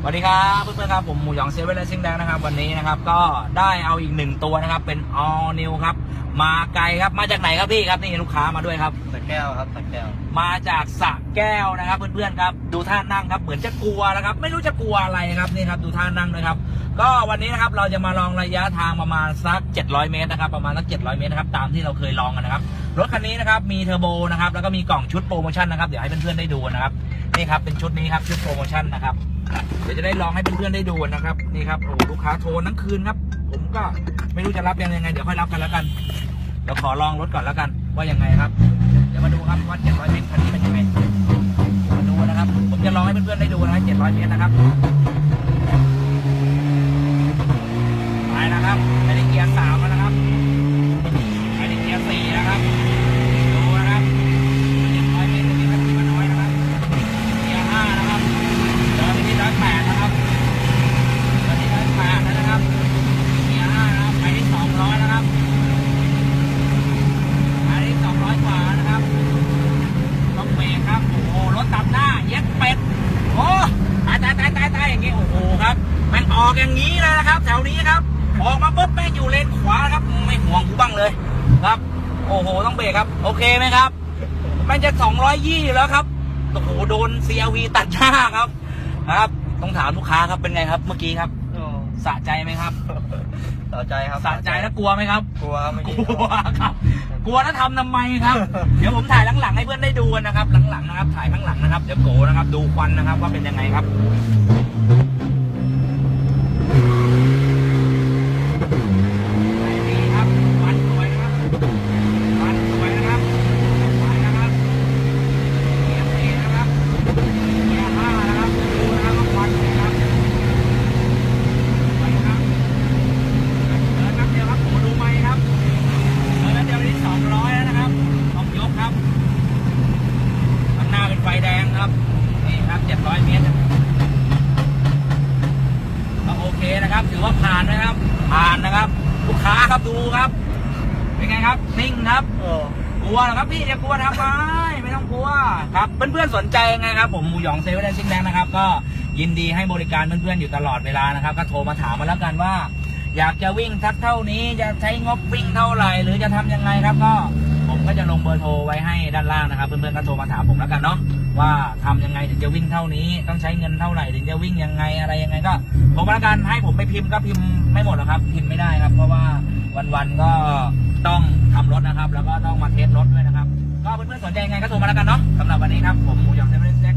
สวัสดีครับเพื่อนๆครับผมหมูหยองเซเว่นและซิงแดงนะครับวันนี้นะครับก็ได้เอาอีกหนึ่งตัวนะครับ เป็น all new ครับ มาไกลครับมาจากไหนครับพี่ครับนี่ลูกค้ามาด้วยครับสักแก้วครับสักแก้ว มาจากสระแก้วนะครับเพื่อนๆครับดูท่านั่งครับเหมือนจะกลัวนะครับ ไม่รู้จะกลัวอะไรครับนี่ครับดูท่านั่งเลยครับ ก็วันนี้นะครับเราจะมาลองระยะทางประมาณสัก 700 เมตรนะครับประมาณสัก 700 เมตรนะครับตามที่เราเคยลองกันนะครับรถคันนี้นะครับมีเทอร์โบนะครับแล้วก็มีกล่องชุดโปรโมชั่นนะครับเดี๋ยวให้เพื่อนๆได้ดูนะครับนี่ครับเป็นชุดนี้ครับชุดโปรโมชั่นนะครับ เดี๋ยวจะได้ลองให้เพื่อนๆได้ดูนะครับ นี่ครับโอ้ลูกค้าโทรทั้งคืนครับ ผมก็ไม่รู้จะรับยังไง เดี๋ยวค่อยรับกันแล้วกันเดี๋ยวขอลองรถก่อนแล้วกัน ว่ายังไงครับ เดี๋ยวมาดูครับว่า700เมตรคันนี้เป็นยังไงมาดูนะครับ ผมจะลองให้เพื่อนๆได้ดูนะครับ700เมตรนะครับไปนะครับไม่ได้เกียร์สามแล้วนะครับไม่ได้เกียร์สี่นะครับดูนะครับ700 เมตรตรงนี้ครับที่มันน้อยนะครับเกียร์ห้านะครับเดินไปที่ร้อยแปดนะครับเดินที่ร้อยแปดแล้วนะครับเกียร์ห้านะครับไปที่สองร้อยนะครับไปที่สองร้อยกว่านะครับ ต้องเบรกครับ โอ้โห รถตัดหน้า เย็ดเป็ด โอ้ตายตายตายตายตายอย่างงี้ โอ้โห ครับ แม่ง ออกอย่างนี้เลยนะครับแถวนี้ครับ ออกมาปุ๊บแม่งอยู่เลนขวานะครับ ไม่ห่วงกูบ้างเลยครับ โอ้โหต้องเบรกครับ โอเคไหมครับแม่งจะสองร้อยยี่อยู่แล้วครับโอ้โหโดน CLV ตัดหน้าครับครับต้องถามลูกค้าครับเป็นไงครับ เมื่อกี้ครับโอ้สะใจไหมครับสะใจครับสะใจแล้วกลัวไหมครับ กลัวครับไม่กดีลัวครับ กลัวแล้วทำทำไมครับ เดี๋ยวผมถ่ายหลังๆให้เพื่อนได้ดูกันนะครับ หลังๆนะครับ ถ่ายข้างหลังนะครับ เดี๋ยวโกนะครับ ดูควันนะครับว่าเป็นยังไงครับ ดีครับควันสวยนะครับควันสวยนะครับไปนะครับเกียร์สี่นะครับเกียร์ห้านะครับดูนะครับว่าควันเป็นไงครับไปนะครับเดินนับเดียวครับผมดูไหมครับ เออเดี๋ยวนี้สองร้อยแล้วนะครับต้องยกครับ ข้างหน้าเป็นไฟแดงครับ นี่ครับเจ็ดร้อยเมตรก็โอเคนะครับ ถือว่าผ่านนะครับ ผ่านนะครับ ลูกค้าครับดูครับ เป็นไงครับ นิ่งครับกลัวเหรอครับพี่จะกลัวทำไมไม่ต้องกลัวครับเพื่อนๆสนใจยังไงครับ ผมหมูหยองเซเว่นซิงแดงนะครับ ก็ยินดีให้บริการเพื่อนๆอยู่ตลอดเวลานะครับ ก็โทรมาถามมาแล้วกันว่า อยากจะวิ่งสักเท่านี้จะใช้งบวิ่งเท่าไหร่ หรือจะทำยังไงครับก็ ผมก็จะลงเบอร์โทรไว้ให้ด้านล่างนะครับ เพื่อนๆก็โทรมาถามผมแล้วกันเนาะว่าทำยังไงถึงจะวิ่งเท่านี้ ต้องใช้เงินเท่าไหร่ถึงจะวิ่งยังไงอะไรยังไงก็ผมละกันให้ผมไปพิมพ์ก็พิมพ์ไม่หมดหรอกครับ พิมพ์ไม่ได้ครับ เพราะว่าวันๆก็ต้องทำรถนะครับ แล้วก็ต้องมาเทสรถด้วยนะครับ ก็เพื่อนๆสนใจยังไงก็โทรมาแล้วกันเนาะสำหรับวันนี้ครับผมหมูยองเซเว่น